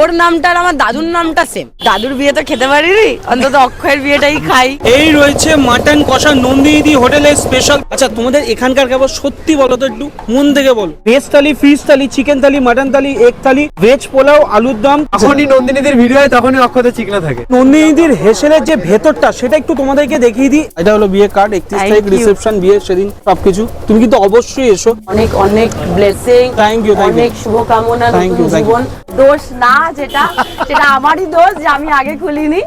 ওর নামটা আর আমার দাদুর নামটা সেম দাদুর বিয়ে তো খেতে পারিনি? অন্তত অক্ষয়ের বিয়েটাই খাই। এই রয়েছে মাটন কষা নন্দিনী হোটেলের স্পেশাল আচ্ছা তোমাদের এখানকার খাবার সত্যি বলো তো একটু মন থেকে বলো। Veg thali fish thali chicken thali mutton thali egg thali veg pulao আলুর দম। যখনই নন্দিনীদের ভিডিও হয় তখনই অক্ষতে চিকনা থাকে। নন্দিনীদির হেসেলের যে ভেতরটা সেটা একটু তোমাদেরকে দেখিয়ে দিই। এটা হলো বিয়ে কার্ড একত্রিশ তারিখ রিসেপশন বিয়ে সেদিন সবকিছু। তুমি কিন্তু অবশ্যই এসো। অনেক অনেক ব্লেসিং থ্যাংক you. অনেক শুভকামনা thank you. জীবন। দোষ না যেটা সেটা আমারই দোষ যে আমি আগে খুলিনি।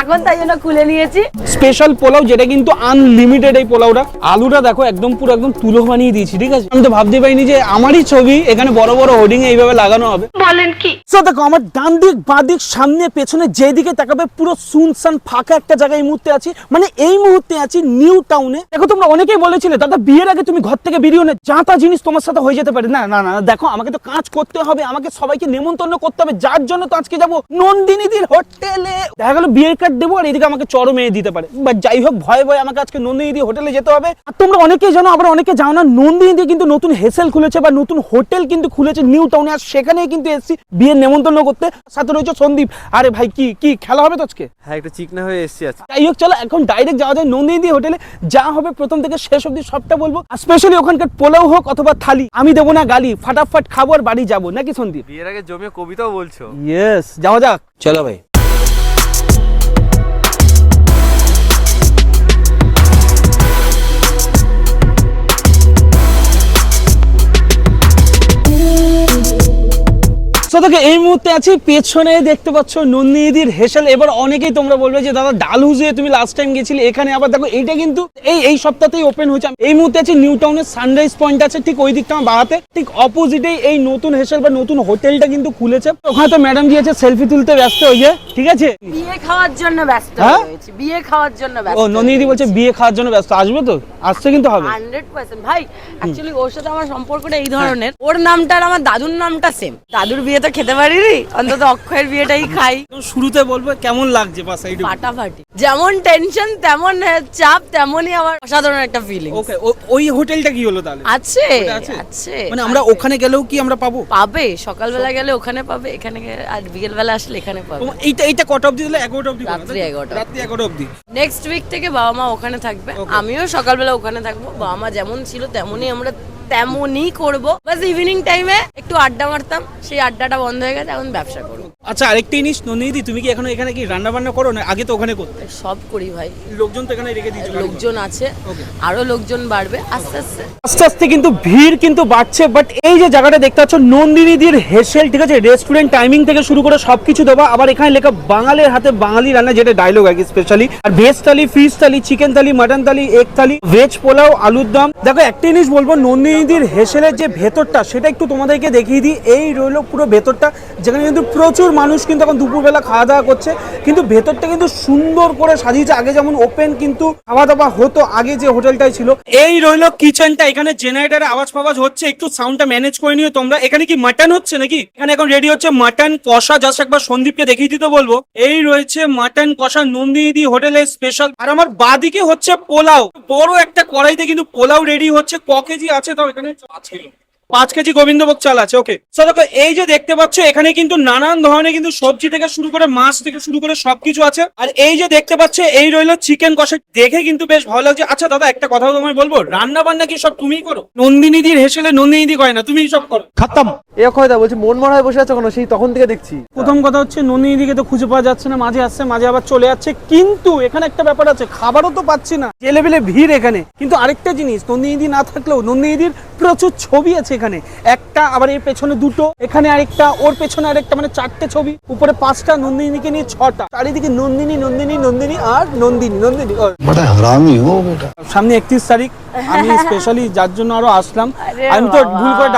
এখন তাই জন্য খুলে নিয়েছি। স্পেশাল পোলাও যেটা কিন্তু আনলিমিটেড এই পোলাওটা। আলুটা দেখো একদম পুরো একদম তুলো বানিয়ে দিয়েছি ঠিক আছে? আমি তো ভাবতে পারিনি যে আমারই ছবি এখানে বড় বড় হোর্ডিং এইভাবে লাগানো হবে। বলেন কি? সো দেখো আমার ডান দিক বাঁ দিক সামনে পেছনে যেদিকে তাকাবে পুরো সুনসান ফাঁকা একটা জায়গায় এই মুহূর্তে আছি। মানে এই মুহূর্তে আছি নিউ টাউনে দেখো তোমরা অনেকেই বলেছিলে দাদা বিয়ের আগে তুমি ঘর থেকে বেরিয়ে না যা তা জিনিস তোমার সাথে হয়ে যেতে পারে। না না না দেখো আমাকে তো কাজ করতে হবে আমাকে সবাইকে নেমন্তন্ন করতে হবে যার জন্য তো আজকে যাব নন্দিনীদির হোটেলে। দেখা গেল বিয়ের কার্ড দেবো আর এদিকে আমাকে চরম মেয়ে দিতে পারে। বা যাই হোক ভয়ে ভয়ে আমাকে আজকে নন্দিনীদি হোটেলে যেতে হবে। আর তোমরা অনেকেই জানো আবার অনেকে জানো না নন্দিনীদি কিন্তু নতুন হেসেল খুলেছে বা নতুন হোটেল কিন্তু খুলেছে নিউ টাউনে। আর সেখানেই কিন্তু এসেছি বিয়ের নেমন্তন্ন করতে। সাথে রয়েছে সন্দীপ। আরে ভাই কি কি খেলা হবে তো আজকে? হ্যাঁ একটু চিকনা হয়ে এসছি আজকে। যাই হোক চলো এখন ডাইরেক্ট যাওয়া যায় নন্দিনী হোটেলে। যা হবে প্রথম থেকে শেষ অব্দি সবটা বলব। আর স্পেশালি ওখানকার পোলাও হোক অথবা থালি আমি দেবো না গালি। ফাটাফাট খাব আর বাড়ি যাব। নাকি সন্দীপ? বিয়ের আগে জমিয়ে কবিতাও বলছো? ইয়েস যাওয়া যাক চলো ভাই দেখো এই মুহূর্তে আছি পেছনে দেখতে পাচ্ছ নন্দিনীদির হেসেল। এবার অনেকেই তোমরা বলবে যে দাদা ডাল হুজে তুমি লাস্ট টাইম গেছিলে এখানে। আবার দেখো এইটা কিন্তু এই এই সপ্তাহতেই ওপেন হয়েছে। এই মুহূর্তে আছি নিউ টাউনের সানরাইজ পয়েন্ট আছে ঠিক ওই দিকটা আমার বাড়াতে ঠিক অপোজিটেই এই নতুন হেসেল বা নতুন হোটেলটা কিন্তু খুলেছে। ওখানে তো ম্যাডাম গিয়েছে সেলফি তুলতে ব্যস্ত হয়ে ঠিক আছে? বিয়ে খাওয়ার জন্য ব্যস্ত হ্যাঁ? হয়েছি বিয়ে খাওয়ার জন্য ব্যস্ত ও নন্দিনী বলছে বিয়ে খাওয়ার জন্য ব্যস্ত। আসবে তো? আসছে কিন্তু হবে। Hundred percent. ভাই অ্যাকচুয়ালি ওর সাথে আমার সম্পর্কটা এই ধরনের। ওর নামটা আর আমার দাদুর নামটা সেম দাদুর বিয়ে তো খেতে পারিনি? অন্তত অক্ষয়ের বিয়েটাই খাই। শুরুতে বলব কেমন লাগছে ফাটাফাটি। যেমন টেনশন তেমন চাপ তেমনই আমার অসাধারণ একটা ফিলিং ওকে ওই হোটেলটা কি হলো তাহলে? আছে আছে? মানে আমরা ওখানে গেলেও কি আমরা পাবো? পাবে সকালবেলা গেলে ওখানে পাবে এখানে আর বিকেলবেলা আসলে এখানে পাবে। এইটা এইটা কটা অবধি দিলে অবধি রাত্রি এগারোটা। রাত্রি এগারোটা অবধি। নেক্সট উইক থেকে বাবা মা ওখানে থাকবে। আমিও সকালবেলা ওখানে থাকব। বাবা মা যেমন ছিল তেমনই আমরা তেমনই করব। বাস ইভিনিং টাইমে একটু আড্ডা মারতাম সেই আড্ডাটা বন্ধ হয়ে গেছে এখন ব্যবসা করব। আচ্ছা আরেকটা জিনিস নন্দিদি তুমি কি এখনও এখানে কি রান্না বান্না করো? না আগে তো ওখানে করতে। সব করি ভাই। লোকজন তো এখানে রেখে দিয়েছ লোকজন আছে আরও লোকজন বাড়বে আস্তে আস্তে। আস্তে আস্তে কিন্তু ভিড় কিন্তু বাড়ছে বাট এই যে জায়গাটা দেখতে পাচ্ছ নন্দিনীদির হেসেল ঠিক আছে? রেস্টুরেন্ট টাইমিং থেকে শুরু করে সবকিছু দেওয়া আবার এখানে লেখা বাঙালির হাতে বাঙালি রান্না যেটা ডায়লগ আর কি স্পেশালি আর veg thali fish thali chicken thali mutton thali egg thali veg pulao আলুর দম। দেখো একটা জিনিস বলব নন্দিনীদির হেসেলের যে ভেতরটা, সেটা একটু তোমাদেরকে দেখিয়ে দিই। এই রইল পুরো ভেতরটা, যেখানে কিন্তু প্রচুর মানুষ কিন্তু এখন দুপুরবেলা খাওয়া দাওয়া করছে। কিন্তু ভেতরটা কিন্তু সুন্দর করে সাজিয়েছে। আগে যেমন ওপেন কিন্তু খাওয়া দাওয়া হতো, আগে যে হোটেলটাই ছিল। এই রইল কিচেনটা এখানে জেনারেটারে আওয়াজ ফাওয়াজ হচ্ছে। একটু সাউন্ডটা ম্যানেজ করে নিও তোমরা। এখানে কি মাটন হচ্ছে নাকি? এখানে এখন রেডি হচ্ছে মাটন কষা। জাস্ট একবার সন্দীপকে দেখিয়ে দিতে বলব। এই রয়েছে মাটন কষা নন্দিনী হোটেলের স্পেশাল আর আমার বাদিকে হচ্ছে পোলাও। বড় একটা কড়াইতে কিন্তু পোলাও রেডি হচ্ছে। ক কেজি আছে তো এখানে পাঁচ কিলো পাঁচ কেজি গোবিন্দভোগ চাল আছে ওকে সো দেখো এই যে দেখতে পাচ্ছ এখানে কিন্তু নানান ধরনের কিন্তু সবজি থেকে শুরু করে মাছ থেকে শুরু করে সবকিছু আছে। আর এই যে দেখতে পাচ্ছ এই রইল চিকেন কষা দেখে কিন্তু বেশ ভালো লাগছে। আচ্ছা দাদা একটা কথা তোমায় বলব? রান্না বান্না কি সব তুমিই করো? নন্দিনীদির হেসেলে নন্দিনীদি করে না তুমিই সব করো। খতম। এ অক্ষয়দা বলছি মন মরা হয়ে বসে আছো কোনো? সেই তখন থেকে দেখছি। প্রথম কথা হচ্ছে নন্দিনীদিকে তো খুঁজে পাওয়া যাচ্ছে না মাঝে আসছে মাঝে আবার চলে যাচ্ছে কিন্তু এখানে একটা ব্যাপার আছে খাবারও তো পাচ্ছি না। যে লেভেলে ভিড় এখানে। কিন্তু আরেকটা জিনিস নন্দিনীদি না থাকলেও নন্দিনীদির প্রচুর ছবি আছে এখানে। একটা আবার এর পেছনে দুটো এখানে আরেকটা ওর পেছনে আরেকটা মানে চারটে ছবি। উপরে পাঁচটা নন্দিনীকে নিয়ে ছটা। চারিদিকে নন্দিনী নন্দিনী নন্দিনী আর নন্দিনী নন্দিনী সামনে একত্রিশ তারিখ আমি স্পেশালি যার জন্য আরও আসলাম। আমি তো ভুল করে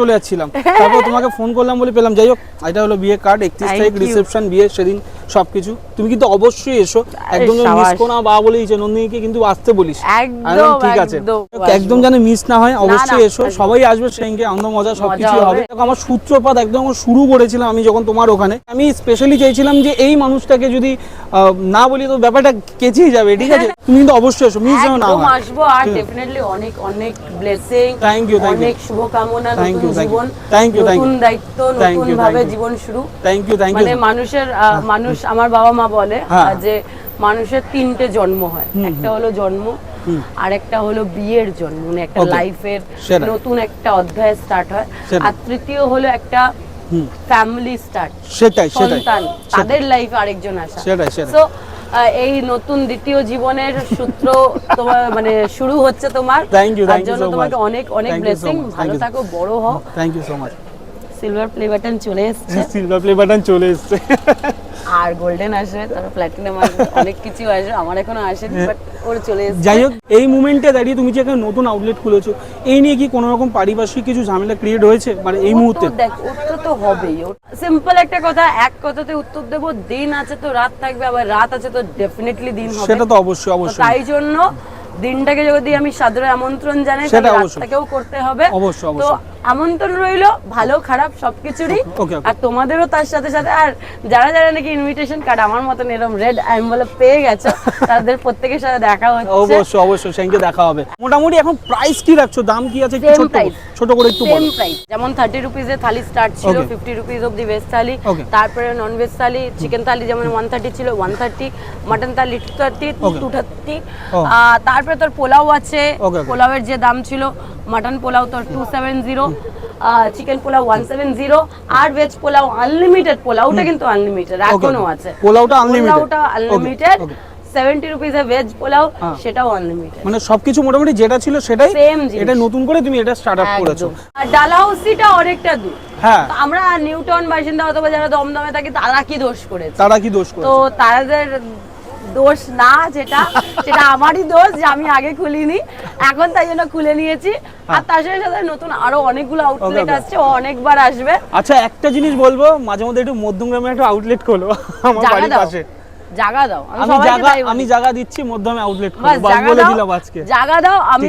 চলে যাচ্ছিলাম। তারপর তোমাকে ফোন করলাম বলে পেলাম। যাই হোক এটা হলো বিয়ে কার্ড একত্রিশ তারিখ রিসেপশন বিয়ে সেদিন সবকিছু। তুমি কিন্তু অবশ্যই এসো। একদম মিস করো না বাবা বলেই নন্দিনীকে কিন্তু আসতে বলিস। ঠিক আছে। একদম। যেন মিস না হয় অবশ্যই এসো। সবাই আসবে সঙ্গে আনন্দ মজা সবকিছু হবে। আমার সূত্রপাত একদম শুরু করেছিলাম আমি যখন তোমার ওখানে। আমি স্পেশালি চাইছিলাম যে এই মানুষটাকে যদি না বলি তো ব্যাপারটা কেচেই যাবে ঠিক আছে? তুমি কিন্তু অবশ্যই এসো মিস যেন না হয়। আসব আর ডেফিনেটলি অনেক অনেক blessing Thank you, thank you. অনেক শুভকামনা নতুন. জীবন you, thank নতুন দায়িত্ব নতুন ভাবে জীবন শুরু। থ্যাংক ইউ থ্যাংক মানে ইউ মানুষের আহ, মানুষ আমার বাবা মা বলে হ্যাঁ। যে মানুষের তিনটে জন্ম হয়। একটা হলো জন্ম আর একটা হলো বিয়ের জন্ম মানে একটা লাইফের নতুন একটা অধ্যায় স্টার্ট হয়। আর তৃতীয় হলো একটা ফ্যামিলি স্টার্ট সেটাই সন্তান তাদের লাইফে আরেকজন আসা। সেটাই, সেটাই। এই নতুন দ্বিতীয় জীবনের সূত্র তোমার মানে শুরু হচ্ছে তোমার। You জন্য তোমাকে অনেক অনেক ব্লেসিং ভালো থাকো বড় হও। Thank you so much silver play button চলে এসছে। সিলভার প্লে বাটন চলে এসেছে। আর গোল্ডেন আসবে তারপর প্ল্যাটিনাম আসবে অনেক কিছু আসবে আমার এখনও আসেনি বাট ওর চলে এসছে। হ্যাঁ। যাই হোক এই মুমেন্টে দাঁড়িয়ে তুমি যে একটা নতুন আউটলেট খুলেছো এই নিয়ে কি কোনো রকম পারিপার্শ্বিক কিছু ঝামেলা ক্রিয়েট হয়েছে? মানে এই মুহূর্তে? দেখ উত্তর তো হবেই। সিম্পল একটা কথা এক কথাতে উত্তর দেবো দিন আছে তো রাত থাকবে আবার রাত আছে তো ডেফিনেটলি দিন হবে। সেটা তো অবশ্যই অবশ্যই। তাই জন্য দিনটাকে যদি আমি সাদরে আমন্ত্রণ জানাই সেটা অবশ্যই। করতে হবে। অবশ্যই, অবশ্যই। আমন্ত্রণ রইল ভালো খারাপ সবকিছুরই. আর তোমাদেরও তার সাথে সাথে আর যারা যারা নাকি ইনভিটেশন কার্ড আমার মতন এরকম রেড এনভেলপ পেয়ে গেছো তাদের প্রত্যেকের সাথে দেখা হচ্ছে অবশ্যই অবশ্যই সেদিনকে দেখা হবে মোটামুটি এখন প্রাইস কি রাখছো দাম কি আছে একটু ছোট ছোট করে একটু সেম প্রাইস যেমন থার্টি রুপিজে থালি স্টার্ট ছিল Okay. Fifty rupees of the veg thali তারপরে non veg thali chicken thali যেমন ওয়ান থার্টি ছিল one thirty mutton thali two thirty Okay. Two thirty Oh. তারপরে তোর পোলাও আছে. পোলাওয়ের যে দাম ছিল মাটন পোলাও তোর two seven zero chicken pulao one seven zero আর ভেজ পোলাও আনলিমিটেড পোলাওটা কিন্তু আনলিমিটেড এখনও. আছে পোলাওটা? পোলাওটা আনলিমিটেড. সেভেন্টি রুপিজে ভেজ পোলাও হ্যাঁ। সেটাও আনলিমিটেড মানে সবকিছু মোটামুটি যেটা ছিল সেটাই জিনিস। এটা নতুন করে তুমি এটা স্টার্ট আপ করেছ আর ডালাহাউসিটা অনেকটা দূর হ্যাঁ আমরা নিউটন বাসিন্দা অথবা যারা দমদমে থাকি তারা কি দোষ করেছে তারা কি দোষ তো করেছে তাদের দোষ না যেটা সেটা আমারই দোষ যে আমি আগে খুলিনি। এখন তাই জন্য খুলে নিয়েছি। আর তার সাথে সাথে নতুন আরও অনেকগুলো আউটলেট আছে আসছে ও অনেকবার আসবে। আচ্ছা একটা জিনিস বলব মাঝে মধ্যে একটু মধ্যমগ্রামে একটা আউটলেট খোলো আমার বাড়ির পাশে। জায়গা দাও। আমি আমি জায়গা আমি জায়গা দিচ্ছি মধ্যমে আউটলেট বাস বাস বলে দিলাম আজকে। জায়গা দাও আমি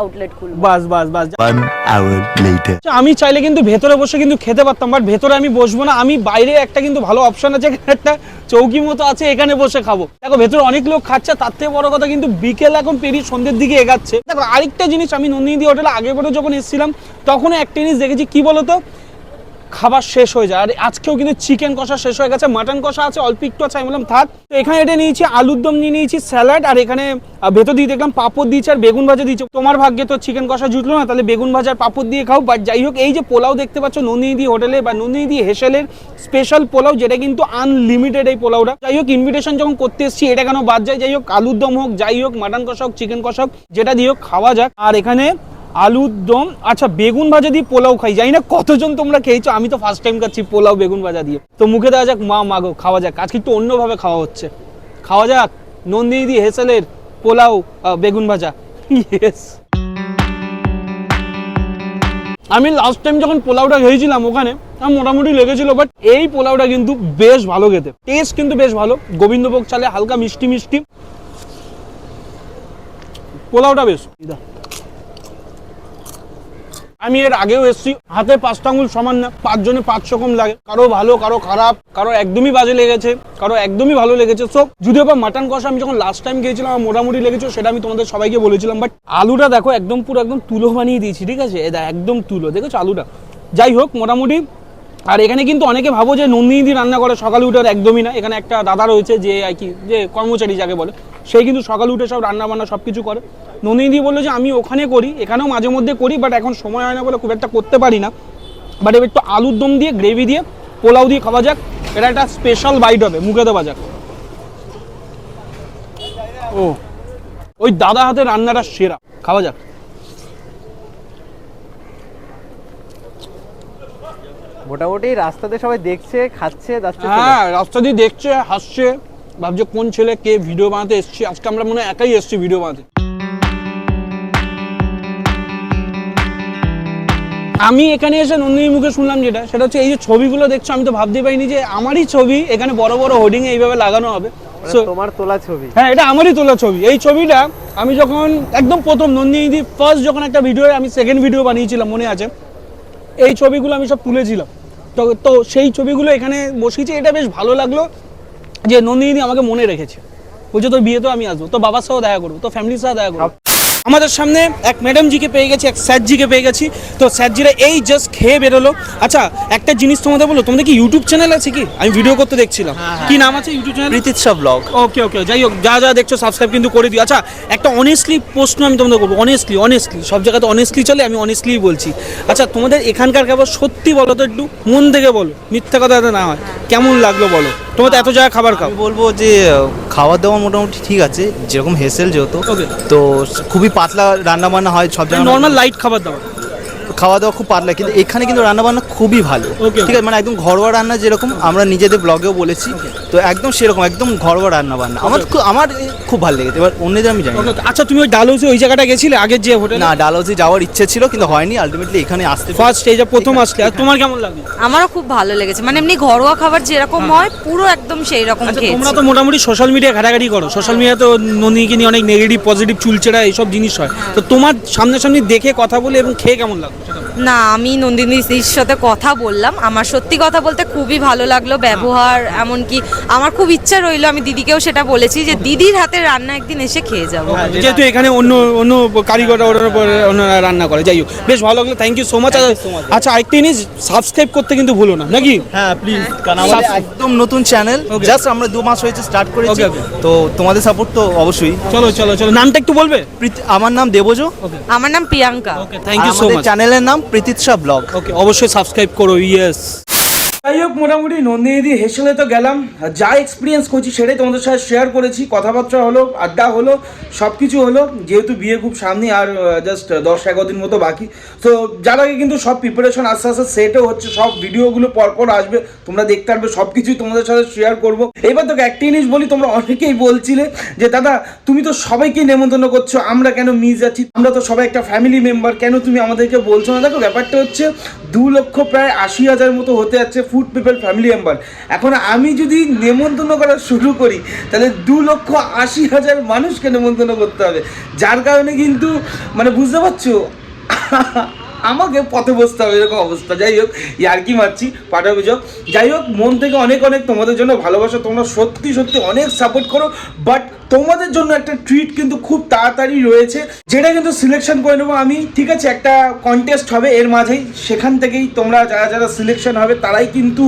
আউটলেট খুলবো। বাস বাস বাস। One hour later. আচ্ছা, আমি চাইলে কিন্তু ভেতরে বসে কিন্তু খেতে পারতাম বাট ভেতরে আমি বসবো না। আমি বাইরে একটা কিন্তু ভালো অপশন আছে একটা চৌকি মতো আছে এখানে বসে খাব। দেখো ভেতরে অনেক লোক খাচ্ছে তার থেকে বড় কথা কিন্তু বিকেল এখন পেরিয়ে সন্ধ্যের দিকে এগাচ্ছে। দেখো আরেকটা জিনিস আমি নন্দিনী হোটেলে আগে বারে যখন এসেছিলাম তখনও একটা জিনিস দেখেছি কি বলতো? খাবার শেষ হয়ে যায়। আর আজকেও কিন্তু চিকেন কষা শেষ হয়ে গেছে, মাটন কষা আছে, অল্প একটু আছে, আমি বললাম, থাক। তো এখানে এটা নিয়েছি, আলুর দম নিয়ে নিয়েছি, স্যালাড, আর এখানে ভেতর দিয়ে দেখলাম পাপড় দিয়েছে আর বেগুন ভাজা দিয়েছে। তোমার ভাগ্যে তো চিকেন কষা জুটলো না, তাহলে বেগুন ভাজার পাপড় দিয়ে খাও। বাট যাই হোক, এই যে পোলাও দেখতে পাচ্ছ, নন্দিনী হোটেলে বা নন্দিনী হেসেলের স্পেশাল পোলাও, যেটা কিন্তু আনলিমিটেড এই পোলাওটা। যাই হোক ইনভিটেশন যখন করতে এসেছি, এটা কেন বাদ যায়? যাই হোক, আলুর দম হোক, যাই হোক, মাটন কষা হোক, চিকেন কষা হোক, যেটা দিয়ে হোক, খাওয়া যাক। আর এখানে আলুর দম আচ্ছা বেগুন ভাজা দিয়ে পোলাও খাই। জানি না কতজন তোমরা খেয়েছো, আমি তো ফার্স্ট টাইম খাচ্ছি পোলাও, বেগুন ভাজা দিয়ে। তো মুখে দেওয়া যাক, মা মাগো খাওয়া যাক। আজকে একটু অন্যভাবে খাওয়া হচ্ছে। খাওয়া যাক নন্দিনী দি হেসেলের পোলাও বেগুন ভাজা। ইয়েস আমি লাস্ট টাইম যখন পোলাওটা খেয়েছিলাম ওখানে আমার মোটামুটি লেগেছিল বাট এই পোলাওটা কিন্তু বেশ ভালো খেতে। টেস্ট কিন্তু বেশ ভালো। গোবিন্দভোগ চালে হালকা মিষ্টি মিষ্টি। পোলাওটা বেশ। আমি এর আগেও এসেছি। হাতে পাঁচটা আঙুল সমান না, পাঁচজনে পাঁচ রকম লাগে। কারও ভালো, কারও খারাপ, কারও একদমই বাজে লেগেছে, কারও একদমই ভালো লেগেছে। সো যদিও বা মাটন কষা আমি যখন লাস্ট টাইম গিয়েছিলাম আমার মোটামুটি লেগেছে, সেটা আমি তোমাদের সবাইকে বলেছিলাম বাট আলুটা দেখো একদম পুরো একদম তুলো বানিয়ে দিয়েছি, ঠিক আছে? একদম তুলো, দেখেছ আলুটা? যাই হোক, মোটামুটি, আর এখানে কিন্তু অনেকে ভাবো যে নন্দিনী রান্না করে, সকালে উঠে আর একদমই না। এখানে একটা দাদা রয়েছে যে, আর কি, যে কর্মচারী যাকে বলে। সেই কিন্তু সকাল উঠে সব রান্না বান্না সব কিছু করে। নন্দিনী বলল যে আমি ওখানে করি এখানেও মাঝে মধ্যে করি বাট এখন সময় হয় না বলে খুব একটা করতে পারি না। বাট এবার একটু আলুর দম দিয়ে গ্রেভি দিয়ে পোলাও দিয়ে খাওয়া যাক। এটা একটা স্পেশাল বাইট হবে মুখে দেওয়া যাক। ও ওই দাদা হাতে রান্নাটা সেরা। খাওয়া যাক। মোটামুটি রাস্তাতে সবাই দেখছে খাচ্ছে হ্যাঁ রাস্তা দিয়ে দেখছে হাসছে। ভাবছে কোন ছেলে কে ভিডিও বানাতে এসছি? আজকে আমরা মনে হয় একাই এসছি ভিডিও বানাতে। আমি এখানে এসে নন্দিনী মুখে শুনলাম যেটা সেটা হচ্ছে এই যে ছবিগুলো দেখছ আমি তো ভাবতে পারিনি যে আমারই ছবি এখানে বড় বড় হোর্ডিং এইভাবে লাগানো হবে। তোমার তোলা ছবি। হ্যাঁ এটা আমারই তোলা ছবি। এই ছবিটা আমি যখন একদম প্রথম নন্দিনী ফার্স্ট যখন একটা ভিডিও আমি সেকেন্ড ভিডিও বানিয়েছিলাম মনে আছে? এই ছবিগুলো আমি সব তুলেছিলাম। তো তো সেই ছবিগুলো এখানে বসিয়েছি এটা বেশ ভালো লাগল। যে নন্দিনী আমাকে মনে রেখেছে। বলছে, তোর বিয়ে তো আমি আসব। তো বাবার সাথেও দেখা করব। তো ফ্যামিলির সাথে দেখা করব। আমাদের সামনে এক ম্যাডাম জিকে পেয়ে গেছি এক স্যার জিকে পেয়ে গেছি। তো স্যার জিরা এই জাস্ট খেয়ে বেরোলো। আচ্ছা একটা জিনিস তোমাদের বলো তোমাদের কি ইউটিউব চ্যানেল আছে কি? আমি ভিডিও করতে দেখছিলাম। কি নাম আছে YouTube channel Pritisha vlog okay okay যাই হোক যা যা দেখছ সাবস্ক্রাইব কিন্তু করে দিও। আচ্ছা একটা অনেস্টলি প্রশ্ন আমি তোমাদের করব অনেস্টলি অনেস্টলি সব জায়গাতে অনেস্টলি চলে আমি অনেস্টলি বলছি। আচ্ছা তোমাদের এখানকার খাবার সত্যি বলো তো একটু মন থেকে বলো মিথ্যা কথা না হয়। কেমন লাগল বলো? তোমার তো এত জায়গায় খাবার খাও। বলব যে খাওয়া দাওয়া মোটামুটি ঠিক আছে যেরকম হেসেল যেহেতু। তো খুবই পাতলা রান্না বান্না হয় সব জায়গায়। নর্মাল লাইট খাবার দাবার? খাওয়া দাওয়া খুব পাতলা কিন্তু এখানে কিন্তু রান্না বান্না খুবই ভালো। ঠিক আছে মানে একদম ঘরোয়া রান্না যেরকম আমরা নিজেদের ব্লগেও বলেছি। তো একদম সেরকম একদম ঘরোয়া রান্না বান্না। আমার আমার খুব ভালো লেগেছে। এবার অন্যদের আমি জানি না। আচ্ছা তুমি ওই ডালহৌসে ওই জায়গাটা গেছিলে আগের যে হোটেল? না ডালহৌসি যাওয়ার ইচ্ছে ছিল কিন্তু হয়নি। আলটিমেটলি এখানে আসতে ফার্স্ট এই যে প্রথম আসলে। আর তোমার কেমন লাগল? আমারও খুব ভালো লেগেছে। মানে এমনি ঘরোয়া খাবার যেরকম হয়। পুরো একদম সেই রকম আচ্ছা খেয়েছি। তোমরা তো মোটামুটি সোশ্যাল মিডিয়া ঘাটাঘাটি করো। সোশ্যাল মিডিয়া তো নন্দিনীকে নিয়ে অনেক নেগেটিভ পজিটিভ চুলচেরা এইসব জিনিস হয়। তো তোমার সামনাসামনি দেখে কথা বলে এবং খেয়ে কেমন লাগল? সেটা বলো। না আমি নন্দিনীর সাথে কথা বললাম। আমার সত্যি কথা বলতে খুবই ভালো লাগল ব্যবহার এমনকি আমার খুব ইচ্ছা রইল। আমি দিদিকেও সেটা বলেছি যে দিদির হাতে রান্না একদিন এসে খেয়ে যাব। যেহেতু এখানে অন্য অন্য কারিগররা ওটার উপরে ওনারা রান্না করে। যাই হোক বেশ ভালো লাগল। থ্যাংক ইউ সো মাচ আচ্ছা আরেকটা জিনিস সাবস্ক্রাইব করতে কিন্তু ভুলো না নাকি? হ্যাঁ প্লিজ কারণ আমাদের একদম নতুন চ্যানেল জাস্ট আমরা দু মাস হয়েছে স্টার্ট করেছি. তো তোমাদের সাপোর্ট তো অবশ্যই। চলো চলো চলো। নামটা একটু বলবে? আমার নাম দেবজ। আমার নাম Priyanka. Okay thank you so much চ্যানেলের নাম প্রীতিৎসা ব্লগ ওকে অবশ্যই সাবস্ক্রাইব করো ইয়েস যাই হোক, মোটামুটি নন্দিনীদি হেসেলে তো গেলাম। যা এক্সপিরিয়েন্স করছি সেটাই তোমাদের সাথে শেয়ার করেছি। কথাবার্তা হলো, আড্ডা হলো সব কিছু হলো। যেহেতু বিয়ে খুব সামনে, আর জাস্ট দশ এগারো দিন মতো বাকি। তো যার আগে কিন্তু সব প্রিপারেশন আস্তে আস্তে সেটও হচ্ছে, সব ভিডিওগুলো পরপর আসবে। তোমরা দেখতে পারবে সব কিছুই তোমাদের সাথে শেয়ার করব। এবার তোকে একটা জিনিস বলি, তোমরা অনেকেই বলছিলে যে, দাদা, তুমি তো সবাইকে নেমন্তন্ন করছ, আমরা কেন মিস যাচ্ছি? আমরা তো সবাই একটা ফ্যামিলি মেম্বার কেন তুমি আমাদেরকে বলছো না? দেখো, ব্যাপারটা হচ্ছে, দু লক্ষ প্রায় আশি হাজার মতো হতে যাচ্ছে ফুড পিপল ফ্যামিলি মেম্বার এখন আমি যদি নেমন্তন্ন করা শুরু করি, তাহলে দু লক্ষ আশি হাজার মানুষকে নেমন্তন্ন করতে হবে। যার কারণে কিন্তু মানে বুঝতে পারছ? আমাকে পথে বসতে হবে, এরকম অবস্থা। যাই হোক, ইয়ার্কি মারছি পাঠা যোগ যাই হোক, মন থেকে অনেক অনেক তোমাদের জন্য ভালোবাসা, তোমরা সত্যি সত্যি অনেক সাপোর্ট করো বাট তোমাদের জন্য একটা ট্রিট কিন্তু খুব তাড়াতাড়ি রয়েছে, যেটা কিন্তু সিলেকশন করে নেব আমি। ঠিক আছে, একটা কন্টেস্ট হবে এর মাঝেই, সেখান থেকেই তোমরা যারা যারা সিলেকশন হবে, তারাই কিন্তু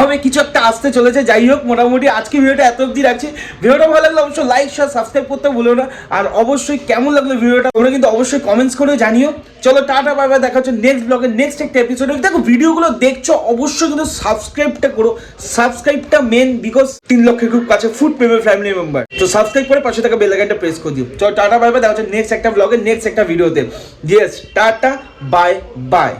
হবে কিছু একটা আসতে চলেছে, যাই হোক, মোটামুটি আজকে ভিডিওটা এত অবধি রাখছি। ভিডিওটা ভালো লাগলে অবশ্যই লাইক শেয়ার সাবস্ক্রাইব করতে ভুলো না। আর অবশ্যই কেমন লাগল ভিডিওটা, তোমরা কিন্তু অবশ্যই কমেন্টস করে জানিও। চলো, টাটা বাই বাই দেখা হচ্ছে নেক্সট ব্লগে নেক্সট একটা এপিসোডে দেখো, ভিডিওগুলো দেখছ, অবশ্যই কিন্তু সাবস্ক্রাইবটা করো। সাবস্ক্রাইবটা মেন বিকজ তিন লক্ষের খুব কাছে ফুড পেমেন্ট ফ্যামিলি মেম্বার তো সাবস্ক্রাইব করে পাশে থাকা বেল আইকনটা প্রেস করে দিও। চলো, টাটা বাই বাই দেখা হচ্ছে নেক্সট একটা ব্লগে নেক্সট একটা ভিডিওতে ইয়েস টাটা বাই বাই